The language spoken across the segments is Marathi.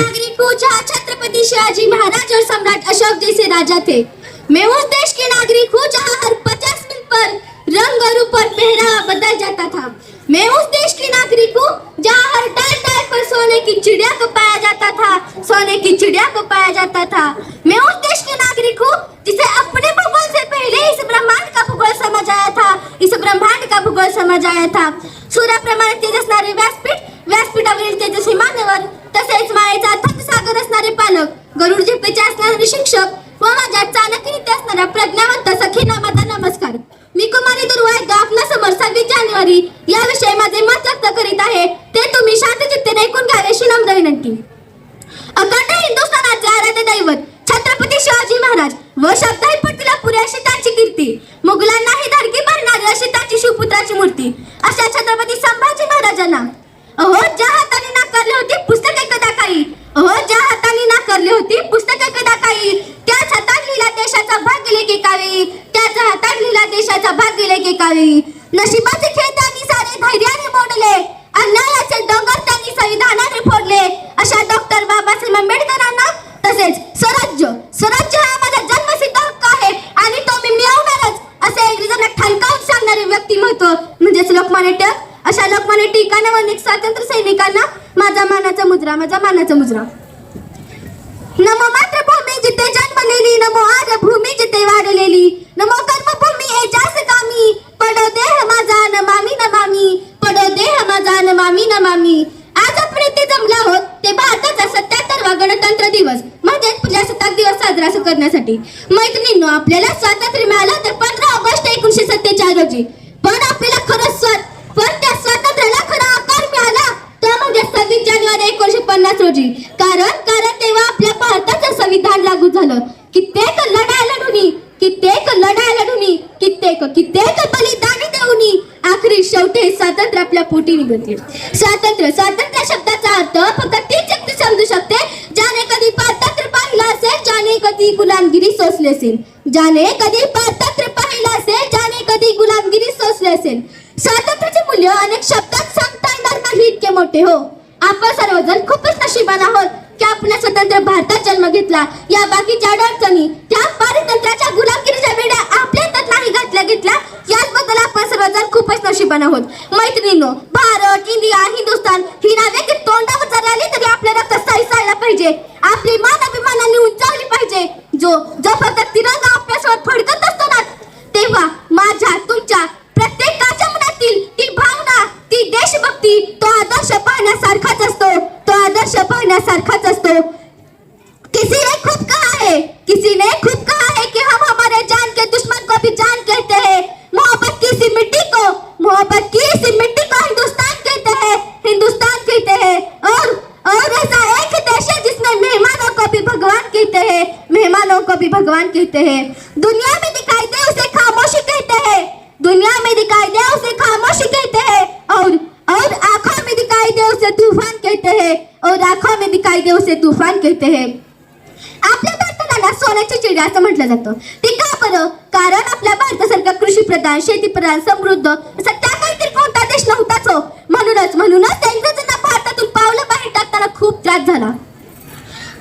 नागरिक जहाँ छत्रपति शिवाजी महाराज और सम्राट अशोक जैसे राजा थे। मैं उस देश के नागरिक हूँ जहाँ हर पचास मिनट पर रंग और ऊपर पहरावा बदल जाता था। मैं उस देश की नागरिक हूँ जहाँ हर टाइम टाइम पर सोने की चिड़िया को पाया जाता था, सोने की चिड़िया को पाया जाता था। मैं उस देश की नागरिक हूँ जिसे अपने भूगोल से पहले इस ब्रह्मांड का भूगोल समझ आया था, इस ब्रह्मांड का भूगोल समझ आया था। सूर्याप्रमाणे तेज पालक असणारे शिक्षक व माझ्या चाणक्यनीती असणाऱ्या प्रज्ञावंत सखींना माझा नमस्कार. मी कुमारी दुर्वा एकदा आपल्यासमोर सव्वीस जानेवारी याविषयी माझे मत व्यक्त करीत आहे. ते तुम्ही शांत चित्तेने ऐकून घ्यावे अशी नम्र विनंती. अखंड हिंदुस्थानाचे आराध्य दैवत छत्रपती शिवाजी महाराज व शब्द पटला पुरे अशी त्यांची कीर्ती मुघलांनाही धडकी भरणारी अशी त्यांची शिवपुत्राची मूर्ती अशा छत्रपती संभाजी महाराजांना अहो ज्या हाताने नाकारली होती पुस्तके कदा काही अहो ज्या हाताने नाकारली होती पुस्तके कदा काही त्याच हातात लिहिला देशाचा भाग त्याचा की हातात लिहिला देशाचा भाग गेले की नशिबाचे खेळ त्यांनी सारे धैर्याने मोडले. अन्यायाचे डोंगर त्यांनी संविधानाने फोडले. अशा डॉक्टर बाबासाहेब आंबेडकरांना तसेच स्वराज्य स्वराज्य हा माझा जन्मसिद्ध हक्क आहे आणि तो मी मिळवणारच असे इंग्रजांना ठणकावून सांगणारे व्यक्तिमत्व म्हणजेच लोकमान्य टिळक. अशा लोकमान्य टिकाणा व स्वातंत्र्य सैनिकांना माझा मानाचा मुजरा माझा मानाचा मुजरा. नमो मात्र मातृभूमी जिथे जन्मलेली नमो आज भूमी जिथे वाढलेली नमो कर्मभूमी ए जास कामी. पडो देह माझा नमामी नमामी पडो देह माझा नमामी नमामी आज आपण इथे जमलो आहोत ते भारताचा सत्याहत्तरवा गणतंत्र दिवस. म्हणजेच प्रजासत्ताक दिवस साजरा करण्यासाठी. मैत्रिणींनो आपल्याला स्वातंत्र्य मिळालं तर पंधरा ऑगस्ट एकोणीशे सत्तेचाळीस रोजी. पण आपल्याला खरंच स्वात पण त्या स्वातंत्र्याला खरा आकार मिळाला. तर म्हणजे सव्वीस जानेवारी एकोणीशे पन्नास रोजी. आखरी हे स्वातंत्र्य आपल्या पोटी निघते. स्वातंत्र्य स्वातंत्र्य शब्दाचा अर्थ फक्त तीच व्यक्ती समजू शकते. ज्याने कधी पारतंत्र्य पाहिलं असेल ज्याने कधी गुलामगिरी सोसली असेल. ज्याने कधी पारतंत्र्य पाहिलं असेल ज्याने कधी गुलामगिरी सोसली असेल. स्वातंत्र्याचे मूल्य अनेक शब्दात सांगता येणार नाही इतके मोठे हो. आपण सर्वजण खूपच नशिबान आहोत की आपण स्वतंत्र भारतात जन्म घेतला. या बाकीच्या अडचणी त्या पारतंत्र्याच्या गुलामगिरीच्या वेड्या आपल्या हातात घातल्या घेतल्या याचबद्दल आपण सर्वजण खूपच नशिबान आहोत. मैत्रिणीनो भारत इंडिया हिंदुस्थान ही नावे की तोंडावर जर आली तरी आपल्या रक्त सळसळला पाहिजे. आपली मान अभिमानाने उंचावली पाहिजे. जो जो फक्त तिरंगा आपल्यासोबत फडकत असतो ना तेव्हा माझ्या तुमच्या प्रत्येकाच्या मनातील ती भावना ती देशभक्ती तो आदर्श पाहण्यासारखाच असतो. तो आदर्श पाहण्यासारखाच असतो किसी ने खुद कहा है किसी ने खुद कहा है कि हम हमारे जान के दुश्मन को भी जान कहते हैं मोहब्बत की इसी मिट्टी को मोहब्बत की इसी मिट्टी को हिंदुस्तान कहते हैं हिंदुस्तान कहते हैं और और ऐसा एक देश है जिसमें मेहमानों को भी भगवान कहते हैं मेहमानों को भी भगवान कहते हैं। दुनिया में दिखाई दे उसे खामोशी कहते हैं। दुनिया में दिखाई दे उसे खामोशी कहते हैं। और और आंखों में दिखाई दे उसे तूफान कहते हैं। और आंखों में दिखाई दे उसे तूफान कहते हैं। आपल्या भारताला सोन्याची चिडी असं म्हटलं जातं. ते का बरं कारण आपल्या भारतासारखा कृषी प्रधान शेती प्रधान समृद्ध असा त्या काहीतरी कोणता देश नव्हताच हो म्हणूनच म्हणूनच त्या इंग्रजांना भारतातून पावलं बाहेर टाकताना खूप त्रास झाला.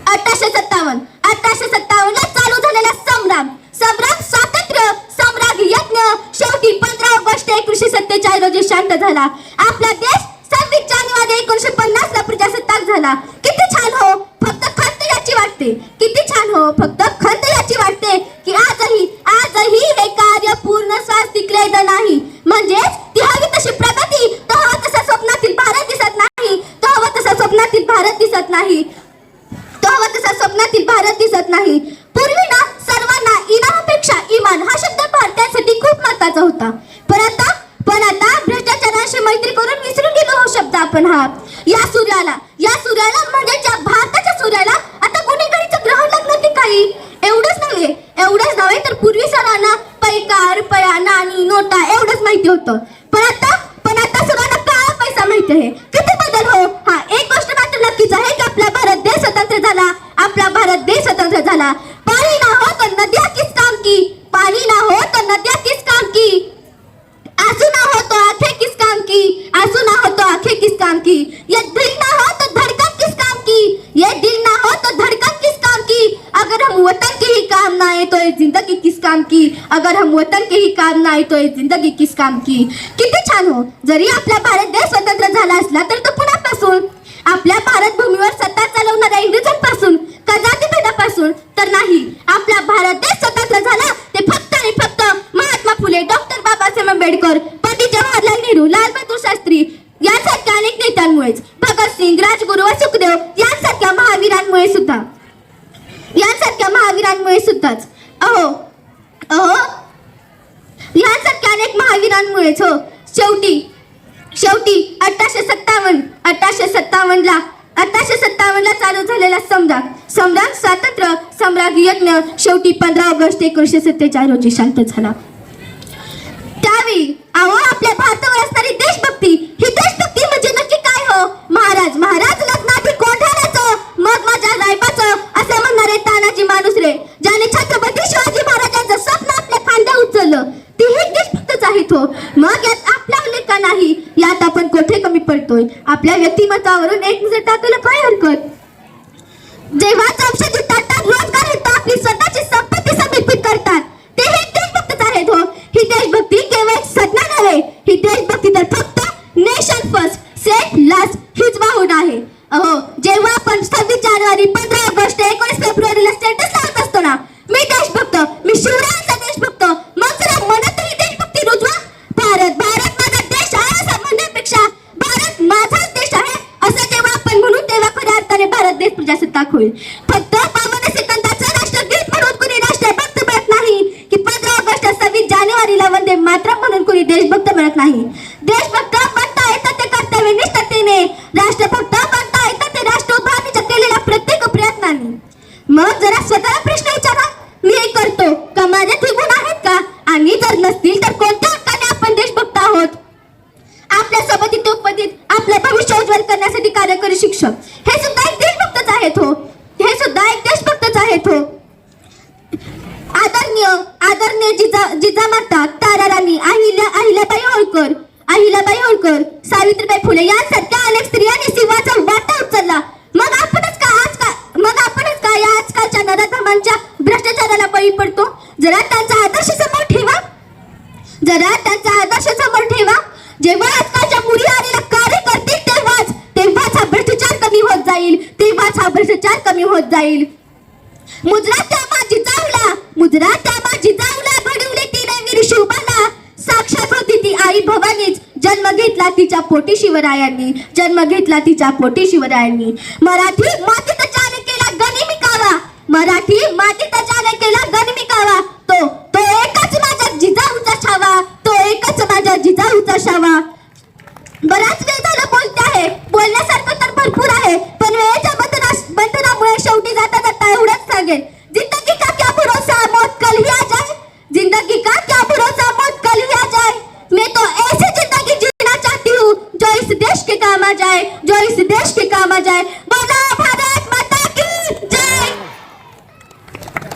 अठराशे सत्तावन्न अठराशे सत्तावन्न ला चालू झालेला संग्राम. संग्राम स्वातंत्र्य सम्राग यज्ञ. शेवटी पंधरा ऑगस्ट एकोणीशे सत्तेचाळीस रोजी शांत झाला. आपला देश सव्वीस जानेवारी एकोणीशे पन्नास ला प्रजासत्ताक झाला. किती छान हो फक्त खंत याची वाटते. किती छान हो फक्त खंत याची वाटते की आजही आजही हे कार्य पूर्ण श्वास टिकलेलं नाही म्हणजेच ती हवी तशी प्रगती तो हवा तसा स्वप्नातील भारत दिसत नाही तो हवा तसा स्वप्नातील भारत दिसत नाही तो हवा तसा भारत दिसत नाही. पूर्वी ना सर्वांना इनामापेक्षा इमान हा शब्द भारतीयांसाठी खूप महत्त्वाचा होता. पण आता पण आता भ्रष्टाचाराशी मैत्री करून विसरून गेलो हा शब्द आपण हा. या सूर्याला या सूर्याला म्हणजे भारताच्या सूर्याला आता गुन्हेगारीचं ग्रहण लागलं ते काही? एवढंच नव्हे एवढंच नव्हे तर पूर्वी सरांना पैकार पया नाणी नोटा एवढंच माहिती होतं पण आता पण आता सर्वांना काळा पैसा माहिती आहे किती बदल हो हा एक गोष्ट मात्र नक्कीच आहे की आपला भारत देश स्वतंत्र झाला आपला भारत देश स्वतंत्र झाला पाणी ना हो तर नद्या किस काम की पाणी ना हो तर नद्या किस काम की आंसू ना हो तो आंखें किस काम की आंसू ना हो तो आंखें किस काम की ये दिल ना हो तो धड़कन किस काम की तो ये जिंदगी किस काम की? अगर हम वतन के ही काम नाही तो जिंदगी किस काम की? किती छान हो। जरी आपला भारत देश स्वतंत्र झाला असला तर तो पुण्यापासून. आपल्या भारत भूमीवर सत्ता चालवणाऱ्या इंग्रजांपासून का जातीभेदापासून? तर नाही. आपला भारत देश स्वतंत्र झाला ते फक्त आणि फक्त महात्मा फुले डॉक्टर बाबासाहेब आंबेडकर पंडित जवाहरलाल नेहरू लाल बहादूर शास्त्री यांसारख्या अनेक नेत्यांमुळेच. भगतसिंग राजगुरू व सुखदेव यांसारख्या महावीरांमुळे सुद्धा. यांसारख्या महावीरांमुळे सुद्धाच. अहो यांसारख्या अनेक महावीरांमुळेच हो. शेवटी शेवटी अठराशे सत्तावन्न अठराशे सत्तावन्नला अठराशे सत्तावन्नला चालू झालेला सम्राट सम्राट स्वातंत्र्य सम्राट यज्ञ शेवटी पंधरा ऑगस्ट एकोणीसशे सत्तेचाळीस रोजी शांत झाला त्यावेळी अहो आपल्या भारतावर असणारी देशभक्ती ही देशभक्ती म्हणजे नक्की काय हो महाराज महाराज लग्नाआधी कोठाण्याचं मग माझ्या रायबाचं असे म्हणणारे तानाजी माणूस रे ज्याने छत्रपती शिवाजी महाराजांचं स्वप्न आपल्या खांद्या उचललं ती ही देशभक्तच आहेत हो मग यात आपला उल्लेख का नाही यात आपण करतोय. आपल्या व्यक्तिमत्वावरून एक नजर टाकायला काय हरकत? जेव्हा चौशे ताटात रोजगार येतो आपली स्वतःची संपत्ती समर्पित करतात. ते हे देशभक्तच आहेत हो. ही देशभक्ती केवळ एक संज्ञा नव्हे ही देशभक्ती तर प्रजासत्ताक होईल फक्त बावन्न राष्ट्रगीत म्हणून कुणी राष्ट्रभक्त मिळत नाही. की पंधरा ऑगस्ट सव्वीस जानेवारीला वंदे मातरम म्हणून कुणी देशभक्त मिळत नाही. देशभक्त बनता ते राष्ट्रभक्त बनता येतं ते राष्ट्र उभारणीच्या केलेल्या प्रत्येक प्रयत्नाने. मग जरा स्वतःला प्रश्न विचारा. मी हे करतो. का माझ्यात आहेत का? आणि जर नसतील तर कोणत्या हक्काने आपण देशभक्त आहोत? आपल्यासोबत उपस्थित आपलं भविष्य उज्ज्वल करण्यासाठी कार्यकारी शिक्षक हे सुद्धा एक देशभक्तच आहेत हो हे सुद्धा एक देशभक्तच आहेत हो आदरणीय आदरणीय जिजा जिजामाता ताराराणी अहिल्या अहिल्याबाई होळकर अहिल्याबाई होळकर सावित्रीबाई फुले यांसारख्या अनेक स्त्रियांनी सिंहाचा वाटा उचलला मग आपणच का आज का मग आपणच का या आजकालच्या नराधमांच्या भ्रष्टाचाराला बळी पडतो जरा त्यांचा आदर्श समोर ठेवा. जरा त्यांचा आदर्श समोर ठेवा. जेव्हा आजकालच्या मुली आणि कार्य करतील तेव्हाच तेव्हाच हा भ्रष्टाचार कमी होत जाईल. तेव्हाच हा भ्रष्टाचार कमी होत जाईल. मुजरा त्या माझी जाऊला मुजरा त्या माझी जाऊला घडवले तिने वीर शिवबाला साक्षात होती ती आई भवानीच. जन्म घेतला तिच्या पोटी शिवरायांनी. जन्म घेतला तिच्या पोटी शिवरायांनी. मराठी मातीत एवढंच सांगेन